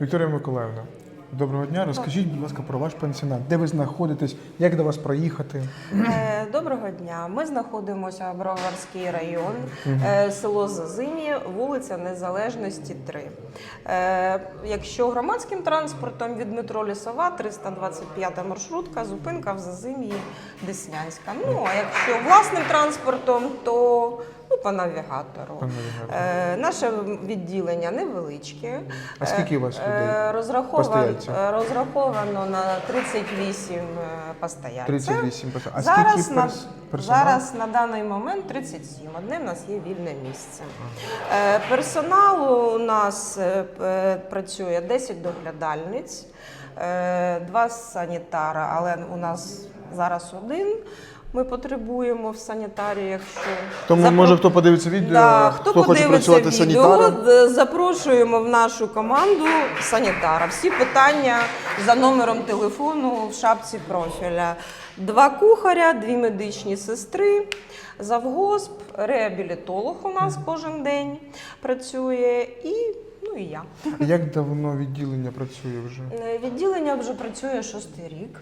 Вікторія Миколаївна, доброго дня. Розкажіть, будь ласка, про ваш пансіонат. Де ви знаходитесь? Як до вас проїхати? Е, Доброго дня. Ми знаходимося в Броварський район, е, село Зазим'я, вулиця Незалежності 3. Е, Якщо громадським транспортом від метро Лісова, 325 маршрутка, зупинка в Зазим'ї Деснянська. Ну а якщо власним транспортом, то по навігатору. По навігатору. Е, Наше відділення невеличке. А скільки у вас Е, людей? Розраховано, розраховано на 38 е, постояльців. 38 персон. А зараз, скільки на, перс... персоналу? зараз на даний момент 37. Одне в нас є вільне місце. Е, персоналу у нас е, працює 10 доглядальниць, е, два санітара, але у нас зараз один. Ми потребуємо в санітарі, якщо Тому, Запро- може, хто подивиться відео, Да, хто, хто, хоче подивиться працювати відео, санітаром. запрошуємо в нашу команду санітара. Всі питання за номером телефону в шапці профіля. Два кухаря, дві медичні сестри, завгосп, реабілітолог у нас кожен день працює і, ну і я. Як давно відділення працює вже? Е, Відділення вже працює шостий рік.